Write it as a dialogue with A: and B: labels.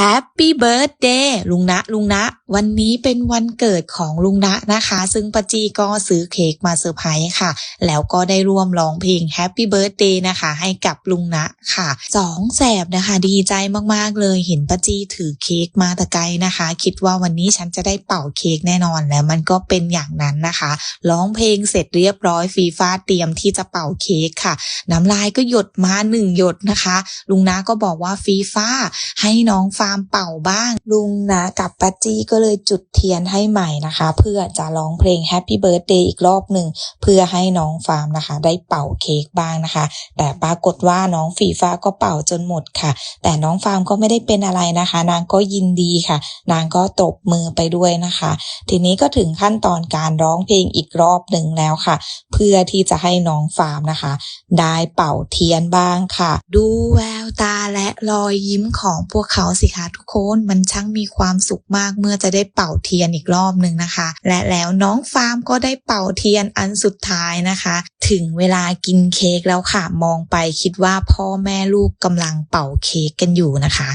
A: Happy Birthday ลุงนะลุงนะ วันนี้เป็นวันเกิดของลุงนะนะคะ ซึ่งปาจีก็ซื้อเค้กมาเซอร์ไพรส์ค่ะ แล้วก็ได้ร่วมร้องเพลง Happy Birthday นะคะ ให้กับลุงนะค่ะสองแสบนะคะ ดีใจมากๆเลยเห็นปาจีถือเค้กมาแต่ไกลนะคะ คิดว่าวันนี้ฉันจะได้เป่าเค้กแน่นอนแล้วมันก็เป็นอย่างนั้นนะคะร้องเพลงเสร็จเรียบร้อยฟีฟ้าเตรียมที่จะเป่าเค้กค่ะ น้ำลายก็หยดมาหนึ่งหยดนะคะ ลุงนะก็บอกว่าฟีฟ้าให้น้องฟาร์มเป่าบ้าง ลุงนะกับปัจจี้ก็เลยจุดเทียนให้ใหม่นะคะ เพื่อจะร้องเพลง Happy Birthday อีกรอบหนึ่ง เพื่อให้น้องฟาร์มนะคะ ได้เป่าเค้กบ้างนะคะ แต่ปรากฏว่าน้องฟีฟ้าก็เป่าจนหมดค่ะ แต่น้องฟาร์มก็ไม่ได้เป็นอะไรนะคะ นางก็ยินดีค่ะ นางก็ตบมือไปด้วยนะคะ ทีนี้ก็ถึงขั้นตอนการร้องเพลงอีกรอบหนึ่งแล้วค่ะ เพื่อที่จะให้น้องฟาร์มนะคะ ได้เป่าเทียนบ้างค่ะ ดูแววตาและรอยยิ้มของพวกเขาสิคะทุกคนมันช่างมีความสุขมากเมื่อจะได้เป่าเทียนอีกรอบหนึ่งนะคะ และแล้วน้องฟาร์มก็ได้เป่าเทียนอันสุดท้ายนะคะ ถึงเวลากินเค้กแล้วค่ะมองไปคิดว่าพ่อแม่ลูกกำลังเป่าเค้กกันอยู่นะคะ